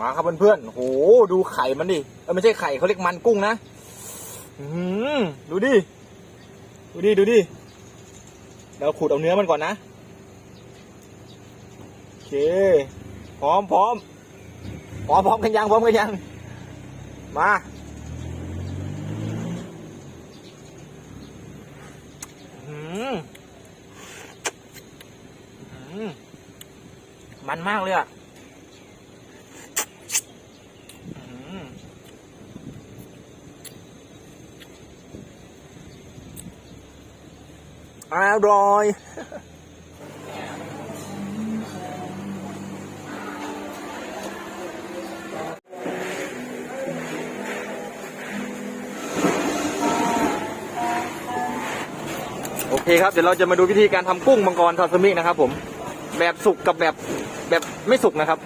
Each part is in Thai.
มาครับเพื่อนๆโหดูไข่มันดิเออไม่ใช่ไข่เขาเรียกมันกุ้งนะอือหือดูดิ ดูดิ ดูดิเดี๋ยวขูดเอาเนื้อมันก่อนนะ โอเค พร้อมพร้อมพร้อมพร้อมกันยังพร้อมกันยัง มามอืม มันมากเลยอะอืมอ ร่อย โอเคครับ เดี๋ยวเราจะมาดูวิธีการทำกุ้งมังกรทาซามินะครับผม แบบสุกกับแบบแบบไม่สุกนะครับ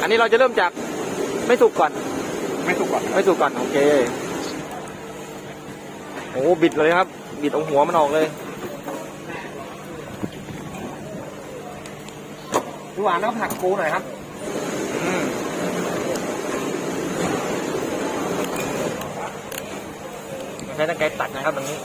อันนี้เราจะเริ่มจากไม่สุกก่อน ไม่สุกก่อน ไม่สุกก่อน โอเคโอ้บิดเลยครับ บิดเอาหัวมันออกเลยพี่หวานเอาผักปูหน่อยครับอืมใช้ตะไคร้ตัดนะครับตรงนี้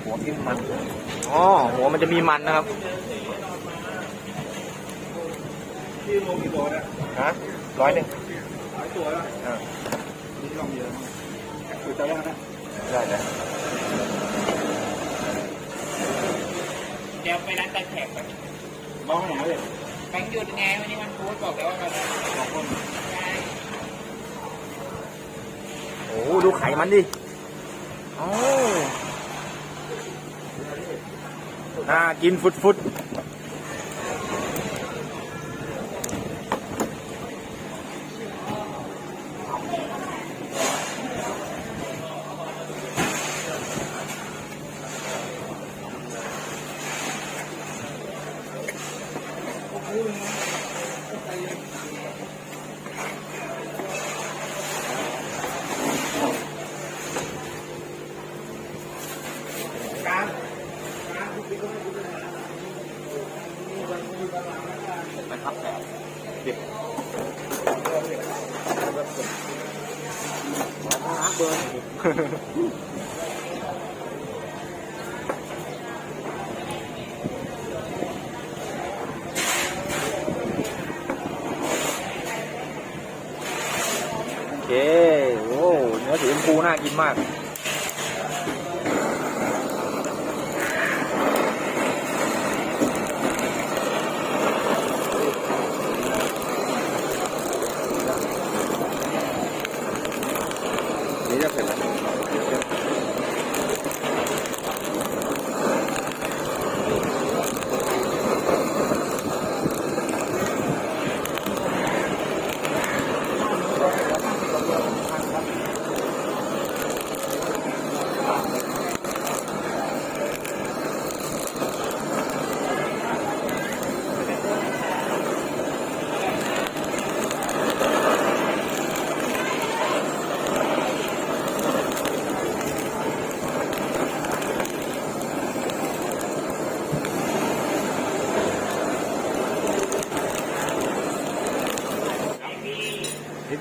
หัวที่มันอ๋อหัวมันจะมีมันนะครับที่ลงกี่ตัวเนี่ยฮะร้อยหนึ่งหลายตัวแล้วอ่านี่ลองเยอะมากคือจะยังนะได้เลยเดี๋ยวไปร้านตะแขกไปมองไม่เห็นเลยแบงค์หยุดไงวันนี้มันพูดบอกแล้วว่ามันสองคนใช่โอ้ดูไข่มันดิโอ้ น่ากินฟุดฟุดนะครับแต่ดิบน้ำเบิร์น โอเคโอ้เนื้อสีชมพูน่ากินมาก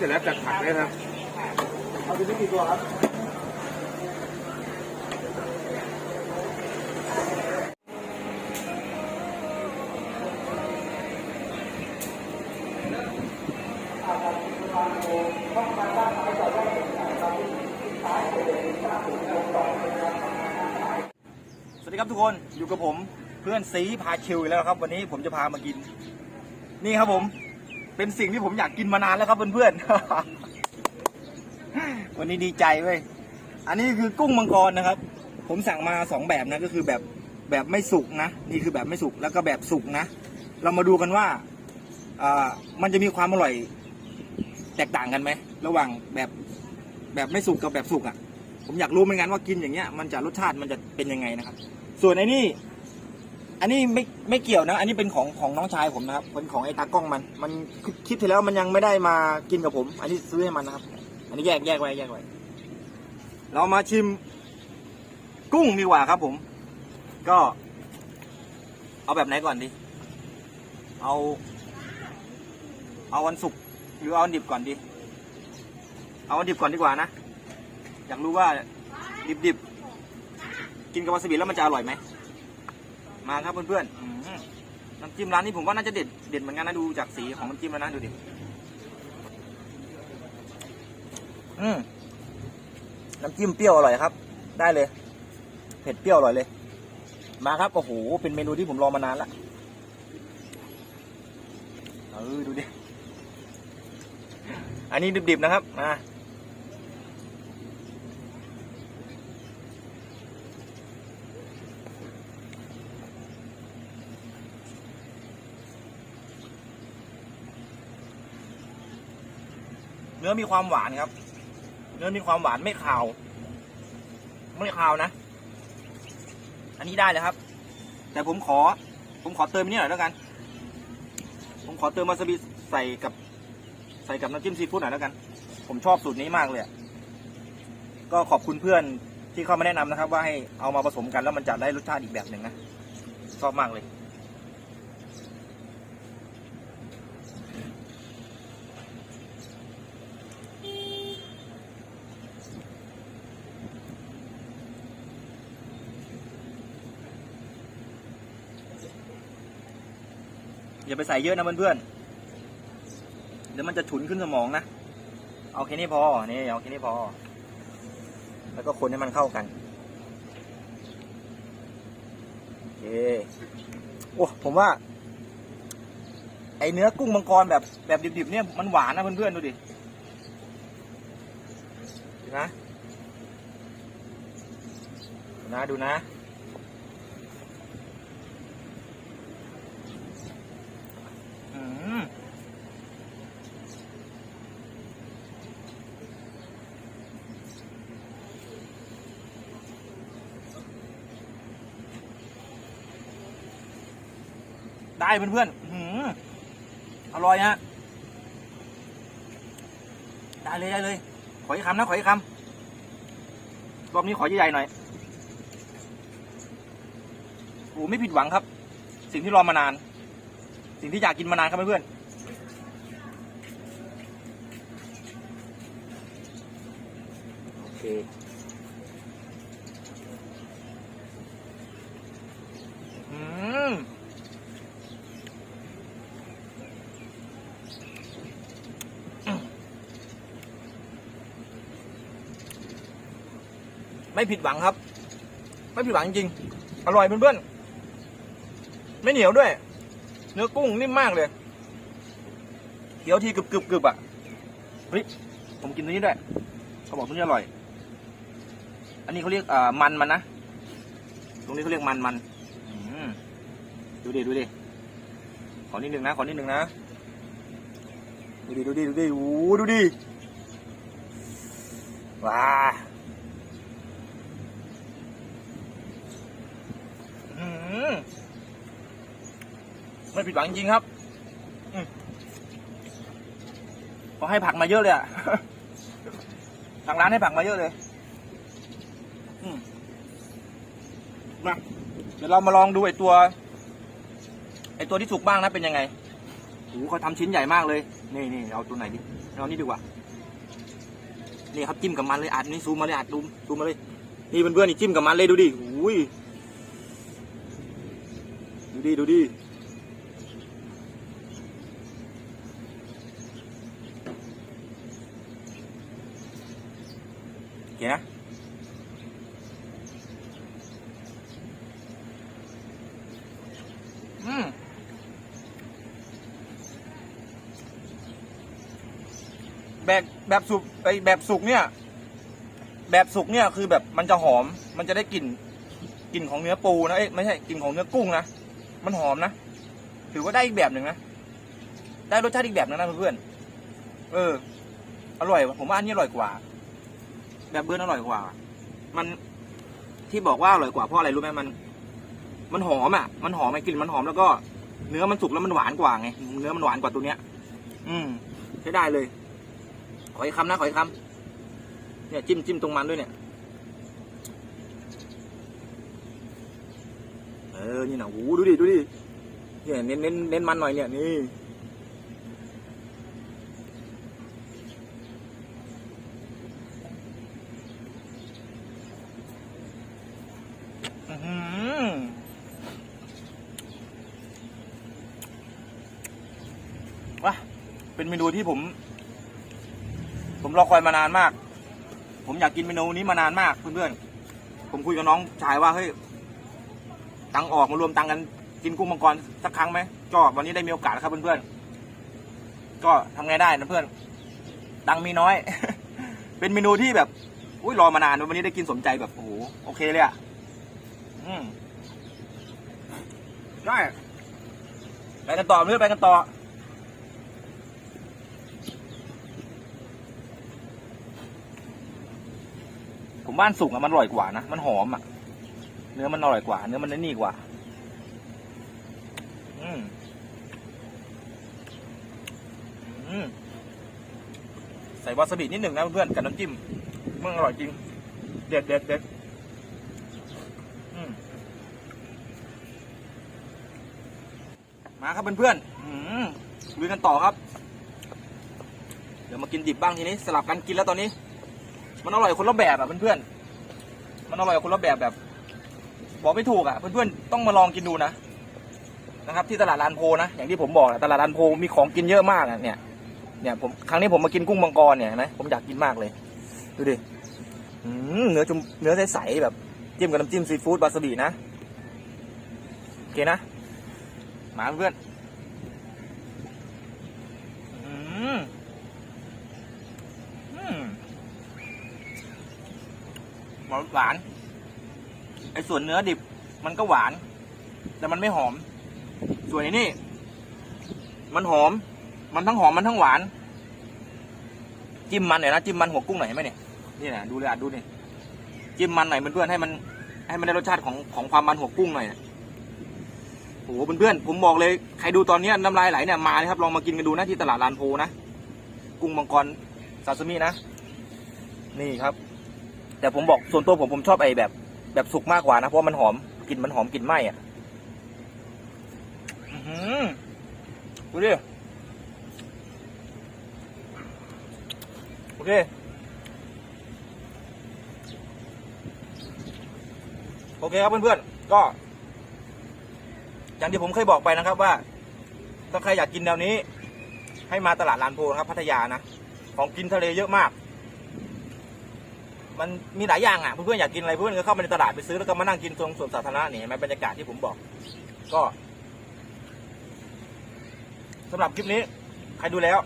สร็จแล้วจัดผักเลยครับ เอาไปที่กี่ตัวครับสวัสดีครับทุกคนอยู่กับผมเพื่อนซีพาคิวอีกแล้วครับ วันนี้ผมจะพามากิน นี่ครับผม เป็นสิ่งที่ผมอยากกินมานานแล้วครับเพื่อนๆ วันนี้ดีใจเว้ย อันนี้คือกุ้งมังกรนะครับ ผมสั่งมาสองแบบนะก็คือแบบแบบไม่สุกนะ นี่คือแบบไม่สุกแล้วก็แบบสุกนะ เรามาดูกันว่าอ่ามันจะมีความอร่อยแตกต่างกันไหมระหว่างแบบแบบไม่สุกกับแบบสุกอะ ผมอยากรู้เหมือนกันว่ากินอย่างเงี้ยมันจะรสชาติมันจะเป็นยังไงนะครับ ส่วนไอ้นี่ อันนี้ไม่ไม่เกี่ยวนะ อันนี้เป็นของของน้องชายผมนะครับเป็นของไอ้ตากล้องมัน มันคลิปที่แล้วมันยังไม่ได้มากินกับผม อันนี้ซื้อให้มันนะครับ อันนี้แยกแยกไว้แยกไว้ เรามาชิม กุ้งดีกว่าครับผม ก็ เอาแบบไหนก่อนดี เอา เอาวันสุกร์หรือเอาวันดิบก่อนดี เอาวันดิบก่อนดีกว่านะ อยากรู้ว่าดิบดิบกินกับวาซาบิแล้วมันจะอร่อยไหม มาครับเพื่อนๆน้ำจิ้มร้านนี้ผมว่าน่าจะเด็ดเด็ดเหมือนกันนะดูจากสีของน้ำจิ้มแล้วนะดูดิอืมน้ำจิ้มเปรี้ยวอร่อยครับ ได้เลย เผ็ดเปรี้ยวอร่อยเลย มาครับโอ้โหเป็นเมนูที่ผมรอมานานละเออดูดิอันนี้ดิบๆนะครับมา เนื้อมีความหวานครับ เนื้อมีความหวานไม่ขาว ไม่ขาวนะ อันนี้ได้เลยครับ แต่ผมขอ ผมขอเติมนนี้หน่อยแล้วกัน ผมขอเติมวาซาบิใส่กับ ใส่กับน้ำจิ้มซีฟู้ดหน่อยแล้วกัน ผมชอบสูตรนี้มากเลยก็ขอบคุณเพื่อนที่เข้ามาแนะนำนะครับ ว่าให้เอามาผสมกันแล้วมันจะได้รสชาติอีกแบบหนึ่งนะชอบมากเลย อย่าไปใส่เยอะนะเพื่อนๆเดี๋ยวมันจะฉุนขึ้นสมองนะเอาแค่นี้พอนี่เอาแค่นี้พอ แล้วก็คนให้มันเข้ากันโอเคโอ้ผมว่า ไอเนื้อกุ้งมังกรแบบแบบดิบๆเนี่ยมันหวานนะเพื่อนๆดูดินะ ดูนะดูนะ เพื่อนๆอื้อหืออร่อยฮะได้เลยได้เลย ขออีกคำนะ ขออีกคำรอบนี้ขอใหญ่ๆหน่อยโอ้ไม่ผิดหวังครับ สิ่งที่รอมานาน สิ่งที่อยากกินมานานครับเพื่อนๆโอเค ไม่ผิดหวังครับ ไม่ผิดหวังจริง อร่อยเพื่อนๆ ไม่เหนียวด้วย เนื้อกุ้งนิ่มมากเลยเคี้ยวทีกรึบกรึบกรึบอะเฮ้ยผมกินตัวนี้ด้วยเขาบอกตัวนี้อร่อย อันนี้เขาเรียกอ่ามันมันนะ ตรงนี้เขาเรียกมันมันดูดิดูดิขอนิดนึงนะ ขอนิดนึงนะ ดูดิดูดิดูดิโอ้ดูดิว้า อืม ไม่ผิดหวังจริงครับอืมเขาให้ผักมาเยอะเลยอะทางร้านให้ผักมาเยอะเลยอืมมาเดี๋ยวเรามาลองดูไอตัว ไอตัวที่สุกบ้างนะเป็นยังไงโอ้โหเขาทำชิ้นใหญ่มากเลย นี่นี่เอาตัวไหนดิเอานี่ดีกว่า นี่ครับจิ้มกับมันเลยอัดนี่ซูมมาเลยอัดดูซูมมาเลย นี่เพื่อนๆนี่จิ้มกับมันเลยดูดิอุ้ย ดูดิดูดิโอเคนะอืมแบบแบบสุกไอแบบสุกเนี่ย แบบสุกเนี่ยคือแบบมันจะหอม มันจะได้กลิ่นกลิ่นของเนื้อปูนะเอ้ยไม่ใช่กลิ่นของเนื้อกุ้งนะ มันหอมนะ ถือว่าได้อีกแบบหนึ่งนะ ได้รสชาติอีกแบบหนึงนะเพื่อนเออ อร่อย ผมว่าอันนี้อร่อยกว่า แบบเบิร์นอร่อยกว่า มันที่บอกว่าอร่อยกว่าเพราะอะไรรู้ไหมมัน มันหอมอะ มันหอมไอ้กลิ่นมันหอมแล้วก็เนื้อมันสุกแล้วมันหวานกว่าไง เนื้อมันหวานกว่าตัวเนี้ย อืมใช้ได้เลย ขออีกคำนะ ขออีกคำเนี่ยจิ้มจิ้มตรงมันด้วยเนี่ย ออนี่นะโอ้ดูดิดูดิเนี่ยเน้นเน้นเน้นมันหน่อยเนี่ยนี่ว้าเป็นเมนูที่ผม ผมรอคอยมานานมาก ผมอยากกินเมนูนี้มานานมากเพื่อนๆผมคุยกับน้องชายว่าเฮ้ย ตังออกมารวมตังกันกินกุ้งมังกรสักครั้งไหมก็วันนี้ได้มีโอกาสแล้วครับเพื่อนๆก็ทำไงได้นะเพื่อน ตังมีน้อย เป็นเมนูที่แบบ อุ้ยรอมานานวันนี้ได้กินสมใจแบบโอ้โหโอเคเลยอะอืมได้ไปกันต่อเพื่อนไปกันต่อผมบ้านสุกอะมันอร่อยกว่านะ มันหอมอะ เนื้อมันอร่อยกว่า เนื้อมันนี่กว่า อืมอืมใส่วาซาบินิดหนึ่งนะเพื่อนกับน้ำจิ้มมันอร่อยจริง เด็ดเด็ดเด็ดอืมมาครับเพื่อนๆอืมลุยกันต่อครับ เดี๋ยวมากินดิบบ้างทีนี้ สลับกันกินแล้วตอนนี้ มันอร่อยคนละแบบอะเพื่อนๆมันอร่อยคนละแบบแบบ บอกไม่ถูกอะเพื่อนๆต้องมาลองกินดูนะนะครับ ที่ตลาดลานโพนะอย่างที่ผมบอกนะตลาดลานโพมีของกินเยอะมากอะเนี่ยเนี่ยผมครั้งนี้ผมมากินกุ้งมังกรเนี่ยนะผมอยากกินมากเลย ดูดิเนื้อจุ่มเนื้อใสๆแบบจิ้มกับน้ำจิ้มซีฟู้ดวาซาบินะโอเคนะมาเพื่อนหวาน ไอ้ส่วนเนื้อดิบมันก็หวาน แต่มันไม่หอม ส่วนไอ้นี่ มันหอม มันทั้งหอมมันทั้งหวาน จิ้มมันหน่อยนะจิ้มมันหัวกุ้งหน่อยเห็นไหมเนี่ยนี่นะดูเลยอะดูนี่จิ้มมันหน่อยเพื่อนๆให้มัน ให้มันได้รสชาติของของความมันหัวกุ้งหน่อยโอ้โหเพื่อนๆผมบอกเลยใครดูตอนนี้น้ำลายไหลเนี่ยมาเลยครับลองมากินกันดูนะที่ตลาดลานโพนะกุ้งมังกรซาซิมินะ นี่ครับ แต่ผมบอกส่วนตัวผมผมชอบไอ้แบบ แบบสุกมากกว่านะ เพราะมันหอมกลิ่นมันหอมกลิ่นไหม้อะอือหือดูดิโอเคโอเคครับเพื่อนๆ ก็ อย่างที่ผมเคยบอกไปนะครับว่า ถ้าใครอยากกินแนวนี้ ให้มาตลาดลานโพนะครับพัทยานะ ของกินทะเลเยอะมาก มันมีหลายอย่างอะเพื่อนๆอยากกินอะไรเพื่อนก็เข้ามาในตลาดไปซื้อแล้วก็มานั่งกินตรงสวนสาธารณะนี่เห็นไหมบรรยากาศที่ผมบอก ก็สำหรับคลิปนี้ ใครดูแล้ว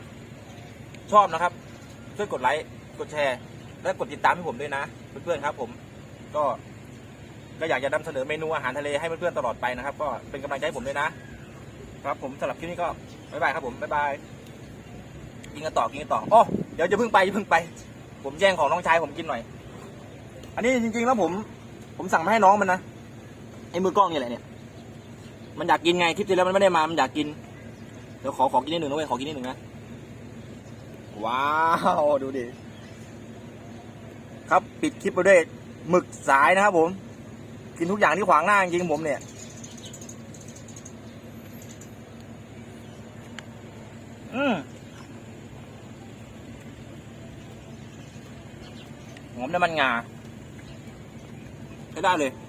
ชอบนะครับ ช่วยกดไลค์กดแชร์ และกดติดตามให้ผมด้วยนะ เพื่อนๆครับ ผมก็ก็อยากจะนำเสนอเมนูอาหารทะเลให้เพื่อนๆตลอดไปนะครับ ก็เป็นกำลังใจให้ผมด้วยนะ ครับผมสำหรับคลิปนี้ก็บ๊ายบายครับผมบ๊ายบายกินกันต่อกินกันต่ออ๋อเดี๋ยวจะเพิ่งไปอย่าเพิ่งไป ผมแย่งของน้องชายผมกินหน่อย อันนี้จริงๆแล้วผม ผมสั่งมาให้น้องมันนะไอ้มือกล้องนี่แหละเนี่ย มันอยากกินไงคลิปที่แล้วมันไม่ได้มา มันอยากกิน เดี๋ยวขอขอกินนิดหนึ่งนะเว้ยขอกินนิดหนึ่งนะ ว้าวดูดิ ครับปิดคลิปไปด้วยหมึกสายนะครับผม กินทุกอย่างที่ขวางหน้าจริงๆผมเนี่ยอืมหอมน้ำมันงา dale.